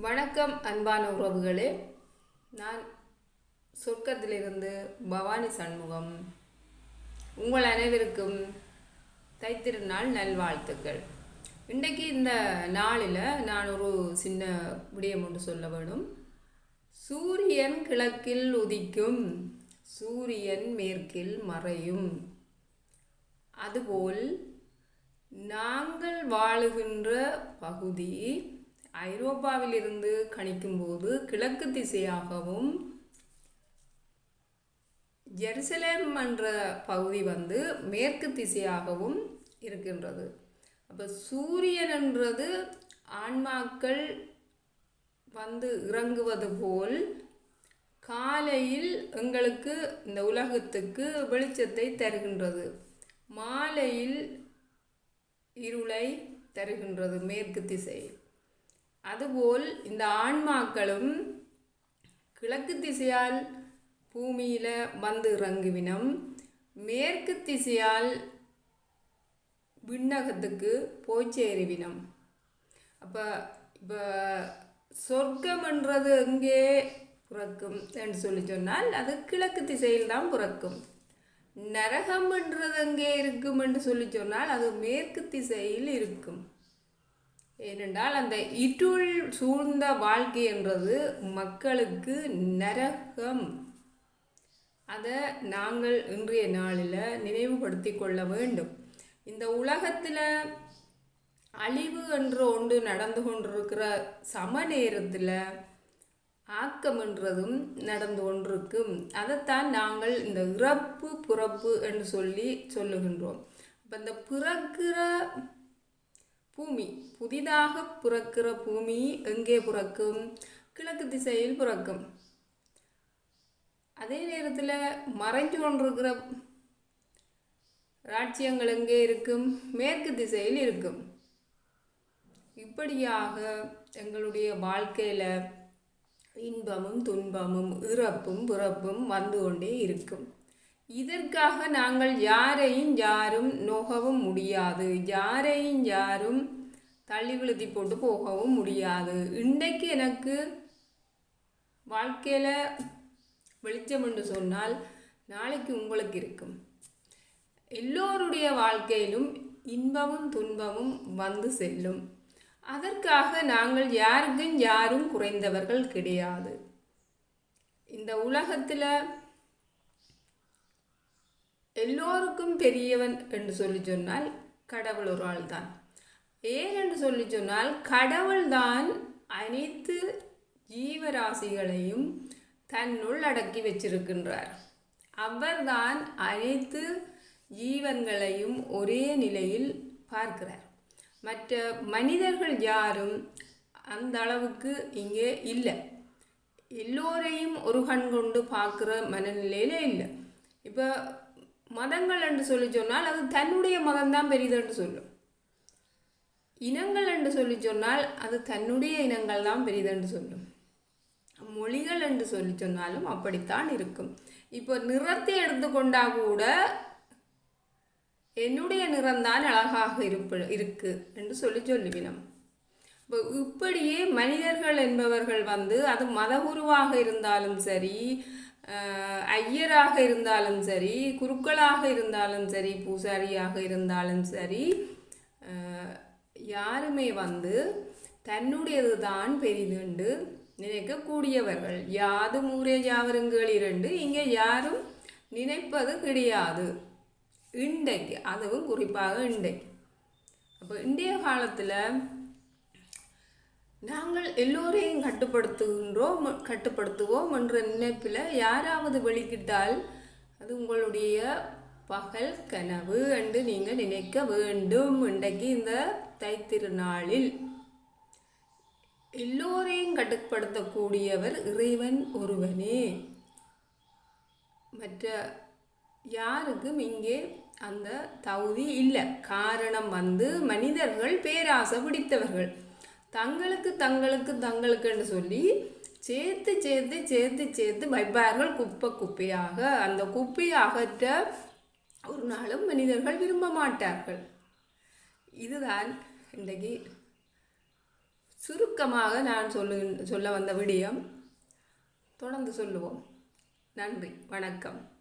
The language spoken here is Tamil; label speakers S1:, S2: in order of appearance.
S1: வணக்கம் அன்பான உறவுகளே. நான் சொர்க்கத்திலிருந்து பவானி சண்முகம். உங்கள் அனைவருக்கும் தைத்திருநாள் நல்வாழ்த்துக்கள். இன்றைக்கு இந்த நாளில் நான் ஒரு சின்ன விடயம் ஒன்று சொல்ல வேணும். சூரியன் கிழக்கில் உதிக்கும் சூரியன் மேற்கில் மறையும். அதுபோல் நாங்கள் வாழுகின்ற பகுதி ஐரோப்பாவிலிருந்து கணிக்கும்போது கிழக்கு திசையாகவும் ஜெருசலேம் என்ற பகுதி வந்து மேற்கு திசையாகவும் இருக்கின்றது. அப்போ சூரியன் என்றது ஆன்மாக்கள் வந்து இறங்குவது போல் காலையில் எங்களுக்கு இந்த உலகத்துக்கு வெளிச்சத்தை தருகின்றது. மாலையில் இருளை தருகின்றது மேற்கு திசையில் அதுபோல் இந்த ஆன்மாக்களும் கிழக்கு திசையால் பூமியில் வந்து இறங்குவினம். மேற்கு திசையால் விண்ணகத்துக்கு போய் சேருவினம். அப்போ இப்போ சொர்க்கம்ன்றது எங்கே பிறக்கும் என்று சொல்லி சொன்னால் அது கிழக்கு திசையில் தான் பிறக்கும். நரகம் என்றது எங்கே இருக்கும் என்று சொல்லி சொன்னால் அது மேற்கு திசையில் இருக்கும். ஏனென்றால் அந்த இருள் சூழ்ந்த வாழ்க்கை என்றது மக்களுக்கு நரகம். அதை நாங்கள் இன்றைய நாளில் நினைவுபடுத்தி கொள்ள வேண்டும். இந்த உலகத்தில் அழிவு என்ற ஒன்று நடந்து கொண்டிருக்கிற சம நேரத்தில் ஆக்கம் என்றதும் நடந்து கொண்டிருக்கும். அதைத்தான் நாங்கள் இந்த இறப்பு பிறப்பு என்று சொல்லி சொல்லுகின்றோம். இப்போ இந்த பிறக்கிற பூமி. புதிதாக பிறக்கிற பூமி எங்கே பிறக்கும்? கிழக்கு திசையில் பிறக்கும். அதே நேரத்தில் மறைஞ்சு கொண்டிருக்கிற ராட்சியங்கள் எங்கே இருக்கும்? மேற்கு திசையில் இருக்கும். இப்படியாக எங்களுடைய வாழ்க்கையில் இன்பமும் துன்பமும் இறப்பும் பிறப்பும் வந்து கொண்டே இருக்கும். இதற்காக நாங்கள் யாரையும் யாரும் நோகவும் முடியாது. யாரையும் யாரும் தள்ளி விழுத்தி போட்டு போகவும் முடியாது. இன்றைக்கு எனக்கு வாழ்க்கையில் வெளிச்சம் என்று சொன்னால் நாளைக்கு உங்களுக்கு இருக்கும். எல்லோருடைய வாழ்க்கையிலும் இன்பமும் துன்பமும் வந்து செல்லும். அதற்காக நாங்கள் யாருக்கும் யாரும் குறைந்தவர்கள் கிடையாது. இந்த உலகத்தில் எல்லோருக்கும் பெரியவன் என்று சொல்லி சொன்னால் கடவுள் ஒரு ஆள் தான் ஏன் என்று சொல்லி சொன்னால் கடவுள்தான் அனைத்து ஜீவராசிகளையும் தன்னுள் அடக்கி வச்சிருக்கின்றார். அவர்தான் அனைத்து ஜீவன்களையும் ஒரே நிலையில் பார்க்கிறார். மற்ற மனிதர்கள் யாரும் அந்த அளவுக்கு இங்கே இல்லை. எல்லோரையும் ஒரு கண் கொண்டு பார்க்குற மனநிலையில் இல்லை. இப்போ மதங்கள் என்று சொல்லி சொன்னால் அது தன்னுடைய மதம்தான் பெரியதுன்னு சொல்லும். இனங்கள் என்று சொல்லி சொன்னால் அது தன்னுடைய இனங்கள் தான் பெரிதென்று சொல்லும். மொழிகள் என்று சொல்லி சொன்னாலும் அப்படித்தான் இருக்கும். இப்போ நிறத்தை எடுத்துக்கொண்டா கூட என்னுடைய நிறம்தான் அழகாக இருப்ப இருக்கு என்று சொல்லி சொல்லுவினம். இப்போ இப்படியே மனிதர்கள் என்பவர்கள் வந்து அது மதகுருவாக இருந்தாலும் சரி ஐயராக இருந்தாலும் சரி குருக்களாக இருந்தாலும் சரி பூசாரியாக இருந்தாலும் சரி யாருமே வந்து தன்னுடையது தான் பெரிதுண்டு நினைக்கக்கூடியவர்கள். யாது ஊரே யாவருங்கள் இரண்டு இங்கே யாரும் நினைப்பது கிடையாது. இண்டைக்கு அதுவும் குறிப்பாக இன்றைக்கு. அப்போ இன்றைய காலத்தில் நாங்கள் எல்லோரையும் கட்டுப்படுத்துகின்றோம் கட்டுப்படுத்துவோம் என்ற நினைப்பில் யாராவது வெளிக்கிட்டால் அது உங்களுடைய பகல் கனவு என்று நீங்கள் நினைக்க வேண்டும். இன்றைக்கு இந்த தைத்திருநாளில் எல்லோரையும் கட்டுப்படுத்தக்கூடியவர் இறைவன் ஒருவனே. மற்ற யாருக்கும் இங்கே அந்த தகுதி இல்லை. காரணம் வந்து மனிதர்கள் பேராசை பிடித்தவர்கள். தங்களுக்கு தங்களுக்கு தங்களுக்குன்னு சொல்லி சேர்த்து சேர்த்து சேர்த்து சேர்த்து வைப்பார்கள். குப்பை குப்பையாக அந்த குப்பையை அகற்ற ஒரு நாளும் மனிதர்கள் விரும்ப மாட்டார்கள். இதுதான் இன்றைக்கு சுருக்கமாக நான் சொல்லு சொல்ல வந்த விடயம். தொடர்ந்து சொல்லுவோம். நன்றி வணக்கம்.